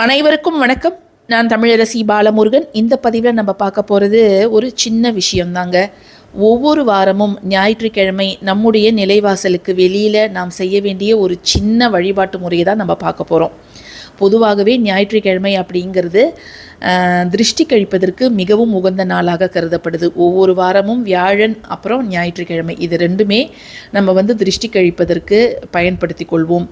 அனைவருக்கும் வணக்கம். நான் தமிழரசி பாலமுருகன். இந்த பதிவில் நம்ம பார்க்க போகிறது ஒரு சின்ன விஷயம்தாங்க. ஒவ்வொரு வாரமும் ஞாயிற்றுக்கிழமை நம்முடைய நிலைவாசலுக்கு வெளியில் நாம் செய்ய வேண்டிய ஒரு சின்ன வழிபாட்டு முறையை தான் நம்ம பார்க்க போகிறோம் பொதுவாகவே ஞாயிற்றுக்கிழமை அப்படிங்கிறது திருஷ்டி கழிப்பதற்கு மிகவும் உகந்த நாளாக கருதப்படுது. ஒவ்வொரு வாரமும் வியாழன் அப்புறம் ஞாயிற்றுக்கிழமை இது ரெண்டுமே நம்ம வந்து திருஷ்டி கழிப்பதற்கு பயன்படுத்தி கொள்வோம்.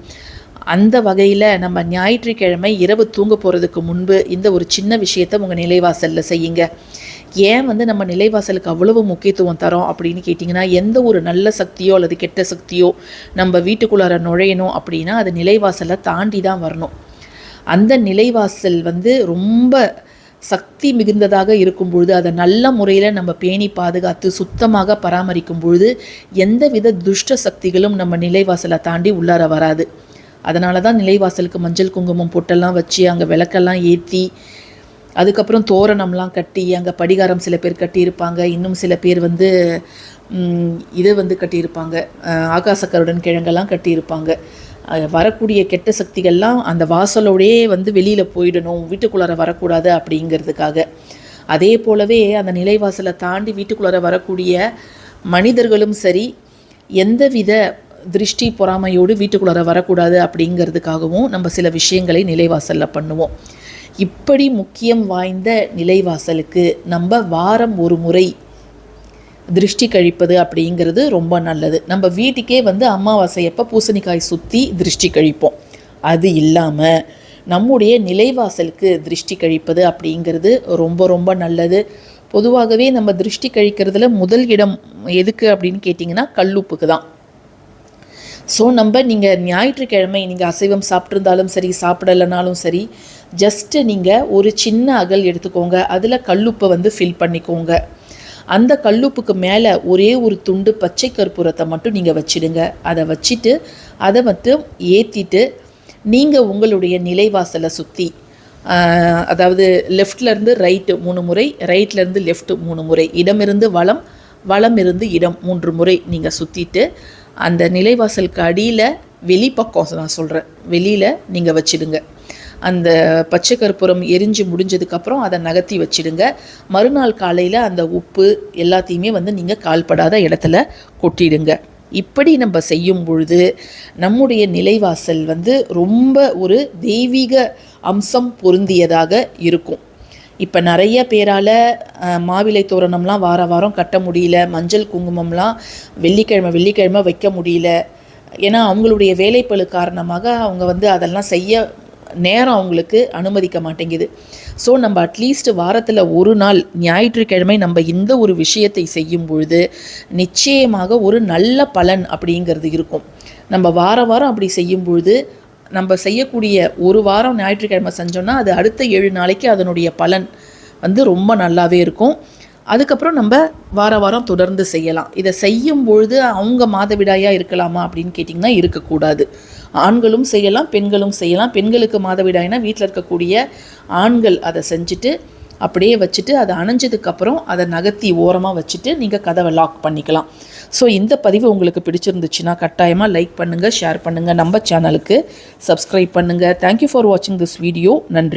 அந்த வகையில் நம்ம ஞாயிற்றுக்கிழமை இரவு தூங்க போகிறதுக்கு முன்பு இந்த ஒரு சின்ன விஷயத்தை உங்கள் நிலைவாசலில் செய்யுங்க. ஏன் வந்து நம்ம நிலைவாசலுக்கு அவ்வளவு முக்கியத்துவம் தரோம் அப்படின்னு கேட்டிங்கன்னா எந்த ஒரு நல்ல சக்தியோ அல்லது கெட்ட சக்தியோ நம்ம வீட்டுக்குள்ளார நுழையணும் அப்படின்னா அது நிலைவாசலை தாண்டி தான் வரணும். அந்த நிலைவாசல் வந்து ரொம்ப சக்தி மிகுந்ததாக இருக்கும் பொழுது அதை நல்ல முறையில் நம்ம பேணி பாதுகாத்து சுத்தமாக பராமரிக்கும் பொழுது எந்தவித துஷ்ட சக்திகளும் நம்ம நிலைவாசலை தாண்டி உள்ளார வராது. அதனால தான் நிலைவாசலுக்கு மஞ்சள் குங்குமம் பொட்டெல்லாம் வச்சு அங்கே விளக்கெல்லாம் ஏற்றி அதுக்கப்புறம் தோரணம்லாம் கட்டி அங்கே படிகாரம் சில பேர் கட்டியிருப்பாங்க. இன்னும் சில பேர் வந்து இதை வந்து கட்டியிருப்பாங்க. ஆகாசக்கருடன் கிழங்கெல்லாம் கட்டியிருப்பாங்க. வரக்கூடிய கெட்ட சக்திகள்லாம் அந்த வாசலோடையே வந்து வெளியில் போயிடணும். வீட்டுக்குள்ளார வரக்கூடாது அப்படிங்கிறதுக்காக. அதே போலவே அந்த நிலைவாசலை தாண்டி வீட்டுக்குள்ளார வரக்கூடிய மனிதர்களும் சரி எந்தவித திருஷ்டி பொறாமையோடு வீட்டுக்குள்ளார வரக்கூடாது அப்படிங்கிறதுக்காகவும் நம்ம சில விஷயங்களை நிலைவாசலில் பண்ணுவோம். இப்படி முக்கியம் வாய்ந்த நிலைவாசலுக்கு நம்ம வாரம் ஒரு முறை திருஷ்டி கழிப்பது அப்படிங்கிறது ரொம்ப நல்லது. நம்ம வீட்டுக்கே வந்து அமாவாசையப்போ பூசணிக்காய் சுற்றி திருஷ்டி கழிப்போம். அது இல்லாமல் நம்முடைய நிலைவாசலுக்கு திருஷ்டி கழிப்பது அப்படிங்கிறது ரொம்ப ரொம்ப நல்லது. பொதுவாகவே நம்ம திருஷ்டி கழிக்கிறதுல முதல் இடம் எதுக்கு அப்படின்னு கேட்டிங்கன்னா கல்லுப்புக்கு தான். ஸோ நம்ம நீங்கள் ஞாயிற்றுக்கிழமை நீங்கள் அசைவம் சாப்பிட்ருந்தாலும் சரி சாப்பிடலைனாலும் சரி ஜஸ்ட்டு நீங்கள் ஒரு சின்ன அகல் எடுத்துக்கோங்க. அதில் கல்லுப்பை வந்து ஃபில் பண்ணிக்கோங்க. அந்த கல்லுப்புக்கு மேலே ஒரே ஒரு துண்டு பச்சை கற்பூரத்தை மட்டும் நீங்கள் வச்சிடுங்க. அதை வச்சுட்டு அதை மட்டும் ஏற்றிட்டு நீங்கள் உங்களுடைய நிலைவாசலை சுற்றி அதாவது லெஃப்ட்லேருந்து ரைட்டு மூணு முறை ரைட்லேருந்து லெஃப்ட்டு மூணு முறை இடமிருந்து வளம் வளம் இருந்து இடம் மூன்று முறை நீங்கள் சுற்றிட்டு அந்த நிலைவாசலுக்கு அடியில் வெளிப்பக்கம் நான் சொல்கிறேன் வெளியில் நீங்கள் வச்சிடுங்க. அந்த பச்சை கற்பூரம் எரிஞ்சு முடிஞ்சதுக்கப்புறம் அதை நகர்த்தி வச்சிடுங்க. மறுநாள் காலையில் அந்த உப்பு எல்லாத்தையுமே வந்து நீங்கள் கால்படாத இடத்துல கொட்டிடுங்க. இப்படி நம்ம செய்யும் பொழுது நம்முடைய நிலைவாசல் வந்து ரொம்ப ஒரு தெய்வீக அம்சம் பொருந்தியதாக இருக்கும். இப்போ நிறைய பேரால் மாவிலை தோரணம்லாம் வார வாரம் கட்ட முடியல மஞ்சள் குங்குமம்லாம் வெள்ளிக்கிழமை வெள்ளிக்கிழமை வைக்க முடியல. ஏன்னா அவங்களுடைய வேலைப்பழு காரணமாக அவங்க வந்து அதெல்லாம் செய்ய நேரம் அவங்களுக்கு அனுமதிக்க மாட்டேங்குது. ஸோ நம்ம அட்லீஸ்ட் வாரத்தில் ஒரு நாள் ஞாயிற்றுக்கிழமை நம்ம இந்த ஒரு விஷயத்தை செய்யும் பொழுது நிச்சயமாக ஒரு நல்ல பலன் அப்படிங்கிறது இருக்கும். நம்ம வார வாரம் அப்படி செய்யும் பொழுது நம்ம செய்யக்கூடிய ஒரு வாரம் ஞாயிற்றுக்கிழமை செஞ்சோன்னா அது அடுத்த ஏழு நாளைக்கு அதனுடைய பலன் வந்து ரொம்ப நல்லாவே இருக்கும். அதுக்கப்புறம் நம்ம வார வாரம் தொடர்ந்து செய்யலாம். இதை செய்யும் பொழுது அவங்க மாதவிடாயாக இருக்கலாமா அப்படின்னு கேட்டிங்கன்னா இருக்கக்கூடாது. ஆண்களும் செய்யலாம் பெண்களும் செய்யலாம். பெண்களுக்கு மாதவிடாய்னா வீட்டில் இருக்கக்கூடிய ஆண்கள் அதை செஞ்சுட்டு அப்படியே வச்சுட்டு அதை அணைஞ்சதுக்கப்புறம் அதை நகர்த்தி ஓரமாக வச்சுட்டு நீங்கள் கதவை லாக் பண்ணிக்கலாம். ஸோ இந்த பதிவு உங்களுக்கு பிடிச்சிருந்துச்சுன்னா கட்டாயமாக லைக் பண்ணுங்கள் ஷேர் பண்ணுங்கள் நம்ம சேனலுக்கு சப்ஸ்கிரைப் பண்ணுங்கள் தேங்க்யூ ஃபார் வாட்சிங் திஸ் வீடியோ நன்றி.